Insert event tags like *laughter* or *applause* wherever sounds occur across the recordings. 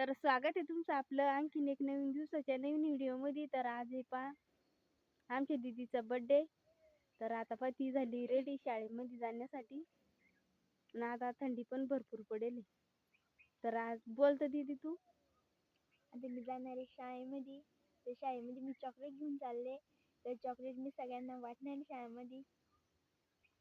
तर स्वागत आहे तुमचं आपलं आणखीन एक नवीन दिवसाच्या नवीन व्हिडिओमध्ये. तर आज आहे पा आमच्या दीदीचा बड्डे तर आता पा ती झाली रेडी शाळेमध्ये जाण्यासाठी. आणि आता थंडी पण भरपूर पडेल. तर आज बोलतं दीदी तू. आता मी जाणार आहे शाळेमध्ये. तर शाळेमध्ये मी चॉकलेट घेऊन चालले. तर चॉकलेट मी सगळ्यांना वाटणार शाळेमध्ये.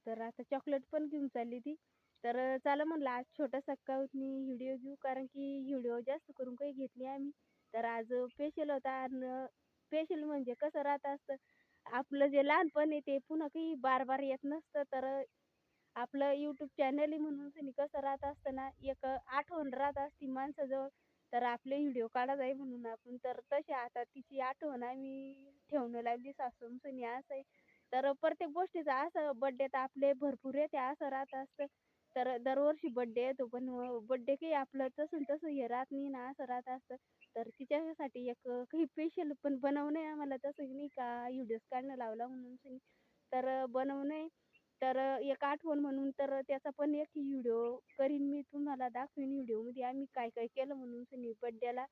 तर आता चॉकलेट पण घेऊन चालली ती. तर चला म्हणलं आज छोटासा मी व्हिडिओ घेऊ कारण की व्हिडिओ जास्त करून काही घेतली आम्ही. तर आज स्पेशल होता आणि स्पेशल म्हणजे कसं राहत असतं आपलं जे लहानपण आहे ते पुन्हा काही बार बार येत नसतं. तर आपलं यूट्यूब चॅनल म्हणून कसं राहत असतं ना एक आठवण राहत असती माणसाजवळ. तर आपले व्हिडिओ काढत आहे म्हणून आपण तर तसे आता तिची आठवण आम्ही ठेवणं लागली सासून असं आहे. तर प्रत्येक गोष्टीचं असं बड्डे तर आपले भरपूर येते असं राहत असतं. तर दरवर्षी बड्डे येतो. पण बड्डे काही आपलं तसं तसं हे राहत नाही ना असं राहत असतं. तर तिच्यासाठी एक काही स्पेशल पण बनवणं आहे आम्हाला तसं नाही का व्हिडिओज काढणं लावला म्हणून तर बनवणं. आहे तर एक आठवण म्हणून तर त्याचा पण एक व्हिडिओ करीन मी तुम्हाला दाखवीन व्हिडिओमध्ये आम्ही काय काय केलं म्हणून सनी बड्डेला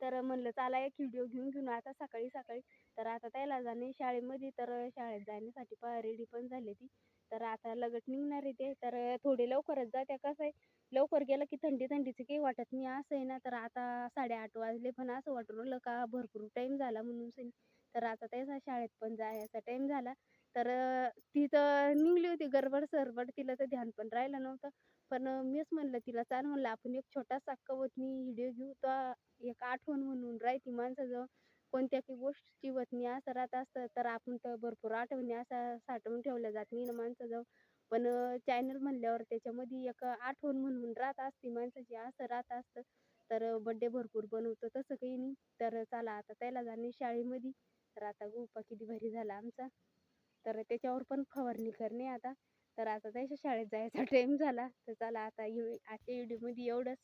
तर म्हणलं चला एक व्हिडिओ घेऊन घेऊन आता सकाळी सकाळी. तर आता त्याला जाणे शाळेमध्ये तर शाळेत जाण्यासाठी पा रेडी पण झाली ती. तर आता लगट निघणार आहे ते. तर थोडे लवकरच जात्या कसं आहे लवकर गेलं की थंडी थंडीचं काही वाटत नाही असं आहे ना. तर आता साडेआठ वाजले पण असं वाटून राहिलं का भरपूर टाईम झाला म्हणून सनी. तर आता त्याचा शाळेत पण जायचा टाईम झाला. तर ती तर निघली होती गडबड सरबड तिला तर ध्यान पण राहिलं नव्हतं. पण मीच म्हणलं तिला चाल म्हणलं आपण एक छोटासा कवतनी व्हिडिओ घेऊ तर एक आठवण म्हणून राहते माणसाजवळ. कोणत्या काही गोष्टीची वतनी असं राहत असतं तर आपण तर भरपूर आठवणी असा साठवून ठेवल्या जात नाही ना माणसाजवळ. पण चॅनल म्हणल्यावर त्याच्यामध्ये एक आठवण म्हणून राहत असते माणसाची असं राहत असतं. तर बड्डे भरपूर बनवतो तसं काही नाही. तर चला आता त्याला जाणे शाळेमध्ये. तर आता गोपा किती भारी झाला आमचा. तर त्याच्यावर पण फवारणी करणे आता. तर आता त्याच्या शाळेत जायचा *laughs* टाईम झाला. तर चला आता आजच्या व्हिडिओमध्ये एवढंच.